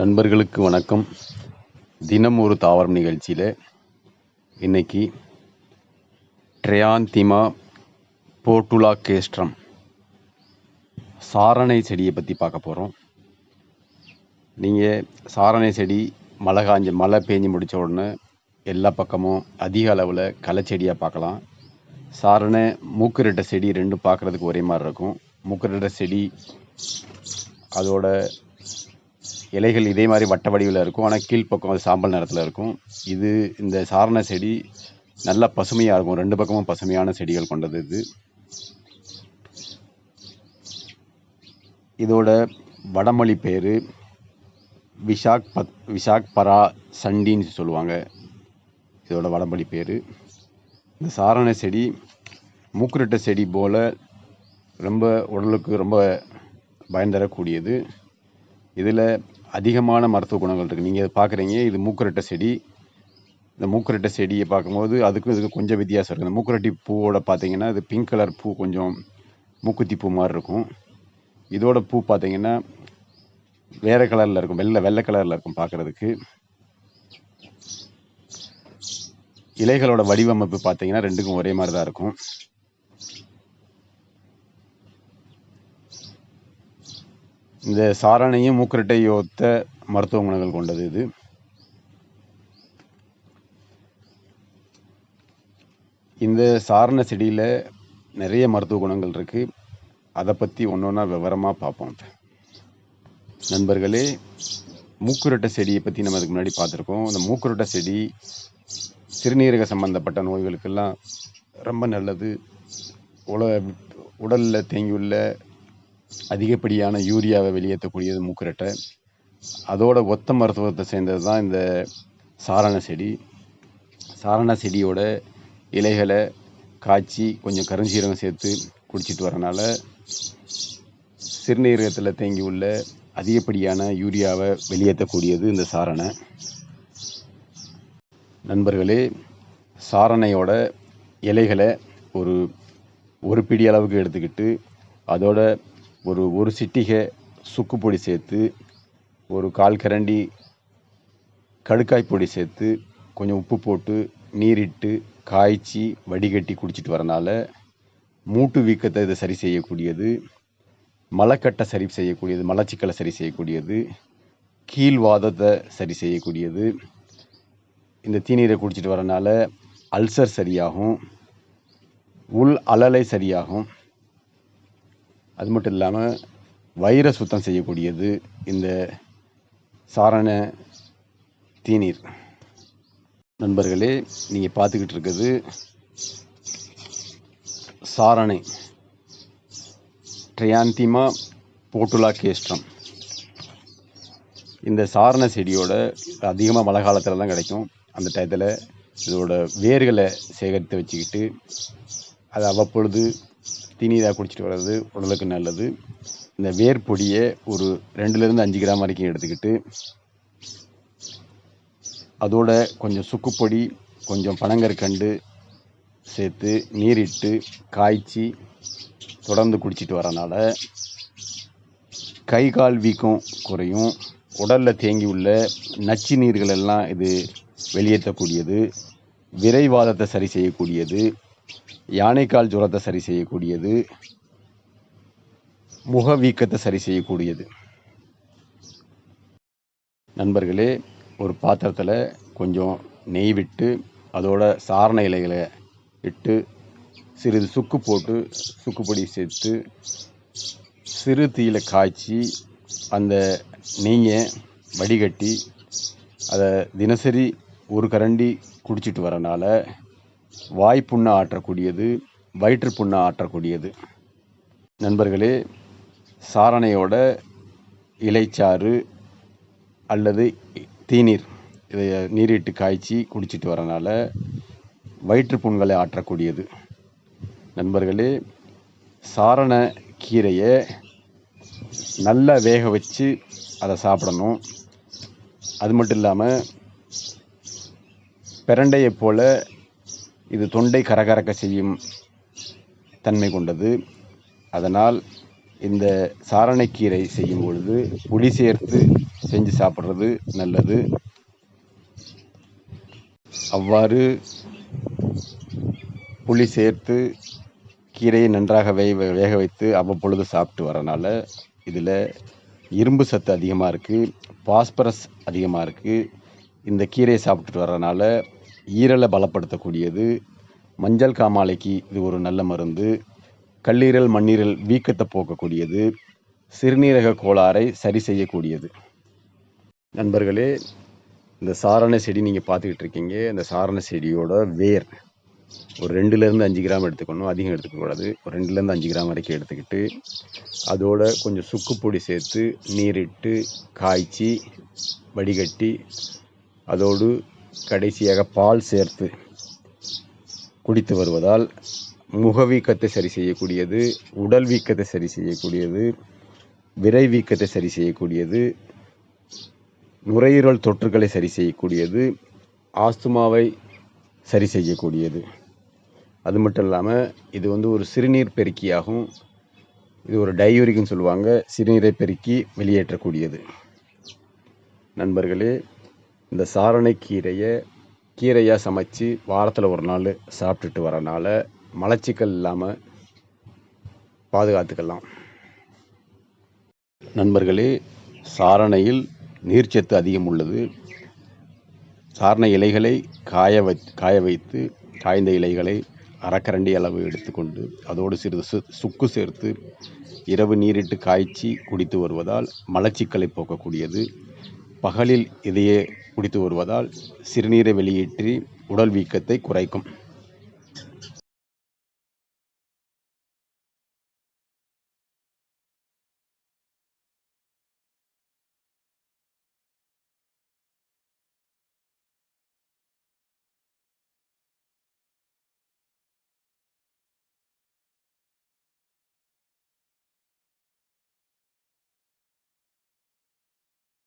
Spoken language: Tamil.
நண்பர்களுக்கு வணக்கம். தினம் ஒரு தாவரம் நிகழ்ச்சியில் இன்னைக்கு ட்ரையாந்திமா போட்டுலா கேஸ்ட்ரம் சாரணை செடியை பற்றி பார்க்க போகிறோம் நீங்கள் சாரணை செடி மழை காஞ்ச மழை பேஞ்சு முடித்த உடனே எல்லா பக்கமும் அதிக அளவில் களைச்செடியாக பார்க்கலாம். சாரணை மூக்குரட்டை செடி ரெண்டும் பார்க்குறதுக்கு ஒரே மாதிரி இருக்கும். மூக்குரட்டை செடி அதோட இலைகள் இதே மாதிரி வட்ட வடிவில் இருக்கும். ஆனால் கீழ்ப்பக்கம் அது சாம்பல் நிறத்தில் இருக்கும். இது இந்த சாரண செடி நல்லா பசுமையாக இருக்கும். ரெண்டு பக்கமும் பசுமையான செடிகள் கொண்டது இது. இதோட வடமொழி பேர் விஷாக் பத் விஷாக் பரா சண்டின்னு சொல்லுவாங்க. இதோட வடமொழி பேர். இந்த சாரண செடி மூக்குரட்ட செடி போல் ரொம்ப உடலுக்கு ரொம்ப பயன் தரக்கூடியது. இதில் அதிகமான மருத்துவ குணங்கள் இருக்குது நீங்கள் பார்க்குறீங்க இது மூக்கரட்டை செடி. இந்த மூக்கரட்டை செடியை பார்க்கும்போது அதுக்கும் இதுக்கும் கொஞ்சம் வித்தியாசம் இருக்குது இந்த மூக்கரட்டி பூவோட பார்த்தீங்கன்னா இது பிங்க் கலர் பூ கொஞ்சம் மூக்குத்தி பூ மாதிரி இருக்கும். இதோட பூ பார்த்தீங்கன்னா வேறு கலரில் இருக்கும். வெள்ளை வெள்ளை கலரில் இருக்கும் பார்க்குறதுக்கு இலைகளோட வடிவமைப்பு பார்த்தீங்கன்னா ரெண்டுக்கும் ஒரே மாதிரி தான் இருக்கும். இந்த சாரணையும் மூக்கரட்டை ஒத்த மருத்துவ குணங்கள் கொண்டது இது. இந்த சாரண செடியில் நிறைய மருத்துவ குணங்கள் இருக்குது அதை பற்றி ஒன்று ஒன்றா விவரமாக பார்ப்போம் நண்பர்களே மூக்குரட்டை செடியை பற்றி நம்ம அதுக்கு முன்னாடி பார்த்துருக்கோம் இந்த மூக்குரட்டை செடி சிறுநீரக சம்பந்தப்பட்ட நோய்களுக்கெல்லாம் ரொம்ப நல்லது. உல உடலில் தேங்கியுள்ள அதிகப்படியான யூரியாவை வெளியேற்றக்கூடியது மூக்குரட்டை. அதோட ஒத்த மருத்துவத்தை சேர்ந்தது தான் இந்த சாரண செடி. சாரண செடியோட இலைகளை காய்ச்சி கொஞ்சம் கருஞ்சீரகம் சேர்த்து குடிச்சிட்டு வரனால சிறுநீரகத்தில் தேங்கி உள்ள அதிகப்படியான யூரியாவை வெளியேற்றக்கூடியது இந்த சாரணை. நண்பர்களே சாரணையோட இலைகளை ஒரு ஒரு பிடி அளவுக்கு எடுத்துக்கிட்டு அதோட ஒரு ஒரு சிட்டிகை சுக்கு பொடி சேர்த்து ஒரு கால் கரண்டி கடுக்காய் பொடி சேர்த்து கொஞ்சம் உப்பு போட்டு நீரிட்டு காய்ச்சி வடிகட்டி குடிச்சிட்டு வரனால மூட்டு வீக்கத்தை இதை சரி செய்யக்கூடியது மலக்கட்டை சரி செய்யக்கூடியது மலச்சிக்கலை சரி செய்யக்கூடியது கீழ்வாதத்தை சரி செய்யக்கூடியது. இந்த தீநீரை குடிச்சிட்டு வரனால அல்சர் சரியாகும் உள் அலலை சரியாகும். அது மட்டும் இல்லாமல் வயிறை சுத்தம் செய்யக்கூடியது இந்த சாரண தீநீர். நண்பர்களே நீங்கள் பார்த்துக்கிட்டு இருக்கிறது சாரணை. ட்ரையாந்திமா போட்டுலா கேஸ்ட்ரம். இந்த சாரண செடியோட அதிகமாக மழை காலத்தில் தான் கிடைக்கும். அந்த டயத்தில் இதோட வேர்களை சேகரித்து வச்சுக்கிட்டு அதை அவ்வப்பொழுது தீநீராக குடிச்சிட்டு வர்றது உடலுக்கு நல்லது. இந்த வேர் பொடியை ஒரு ரெண்டுலேருந்து அஞ்சு கிராம் வரைக்கும் எடுத்துக்கிட்டு அதோட கொஞ்சம் சுக்குப்பொடி கொஞ்சம் பனங்கற்கண்டு சேர்த்து நீரிட்டு காய்ச்சி தொடர்ந்து குடிச்சிட்டு வரனால கை கால் வீக்கம் குறையும். உடலில் தேங்கி உள்ள நச்சு நீர்கள் எல்லாம் இது வெளியேற்றக்கூடியது. விரைவாதத்தை சரி செய்யக்கூடியது. யானைக்கால் ஜுரத்தை சரி செய்யக்கூடியது முக வீக்கத்தை சரி செய்யக்கூடியது. நண்பர்களே ஒரு பாத்திரத்தில் கொஞ்சம் நெய் விட்டு அதோட சாரண இலைகளை இட்டு சிறிது சுக்கு போட்டு சுக்குப்பொடி சேர்த்து சிறு தீயில காய்ச்சி அந்த நெய்யை வடிகட்டி அதை தினசரி ஒரு கரண்டி குடிச்சிட்டு வரனால வாய்ப்புண்ணை ஆற்றக்கூடியது வயிற்றுப்புண்ணை ஆற்றக்கூடியது. நண்பர்களே சாரணையோட இலைச்சாறு அல்லது தீநீர் இதை நீரிட்டு காய்ச்சி குடிச்சிட்டு வரனால வயிற்றுப்புண்களை ஆற்றக்கூடியது. நண்பர்களே சாரண கீரையை நல்லா வேக வச்சு அதை சாப்பிடணும். அது மட்டும் இல்லாமல் பிரண்டையை போல இது தொண்டை கரகரக்க செய்யும் தன்மை கொண்டது. அதனால் இந்த சாரணைக்கீரை செய்யும் பொழுது புளி சேர்த்து செஞ்சு சாப்பிட்றது நல்லது. அவ்வாறு புளி சேர்த்து கீரையை நன்றாக வேக வேக வைத்து அவ்வப்பொழுது சாப்பிட்டு வரனால இதில் இரும்பு சத்து அதிகமாக இருக்குது பாஸ்பரஸ் அதிகமாக இருக்குது இந்த கீரையை சாப்பிட்டுட்டு வரனால ஈரலை பலப்படுத்தக்கூடியது. மஞ்சள் காமாலைக்கு இது ஒரு நல்ல மருந்து. கல்லீரல் மண்ணீரல் வீக்கத்தை போக்கக்கூடியது. சிறுநீரக கோளாறை சரி செய்யக்கூடியது. நண்பர்களே இந்த சாரண செடி நீங்கள் பார்த்துக்கிட்டு இருக்கீங்க. இந்த சாரண செடியோட வேர் ஒரு ரெண்டுலேருந்து அஞ்சு கிராம் எடுத்துக்கணும். அதிகம் எடுத்துக்கக்கூடாது ஒரு ரெண்டுலேருந்து அஞ்சு கிராம் வரைக்கும் எடுத்துக்கிட்டு அதோட கொஞ்சம் சுக்குப்பொடி சேர்த்து நீரிட்டு காய்ச்சி வடிகட்டி அதோடு கடைசியாக பால் சேர்த்து குடித்து வருவதால் முகவீக்கத்தை சரி செய்யக்கூடியது உடல் வீக்கத்தை சரி செய்யக்கூடியது விரை வீக்கத்தை சரி செய்யக்கூடியது நுரையீரல் தொற்றுகளை சரி செய்யக்கூடியது ஆஸ்துமாவை சரி செய்யக்கூடியது. அது மட்டும் இல்லாமல் இது வந்து ஒரு சிறுநீர் பெருக்கியாகும் இது ஒரு டையூரிக்னு சொல்லுவாங்க சிறுநீரை பெருக்கி வெளியேற்றக்கூடியது. நண்பர்களே இந்த சாரணை கீரையை கீரையாக சமைச்சு வாரத்தில் ஒரு நாள் சாப்பிட்டுட்டு வரனால மலச்சிக்கல் இல்லாமல் பாதுகாத்துக்கலாம். நண்பர்களே சாரணையில் நீர்ச்சத்து அதிகம் உள்ளது. சாரணை இலைகளை காய வை காய வைத்து காய்ந்த இலைகளை அரைக்கரண்டி அளவு எடுத்துக்கொண்டு அதோடு சிறிது சு சுக்கு சேர்த்து இரவு நீரிட்டு காய்ச்சி குடித்து வருவதால் மலச்சிக்கலை போக்கக்கூடியது. பகலில் இதையே குடித்து வருவதால் சிறுநீரை வெளியேற்றி உடல் வீக்கத்தை குறைக்கும்.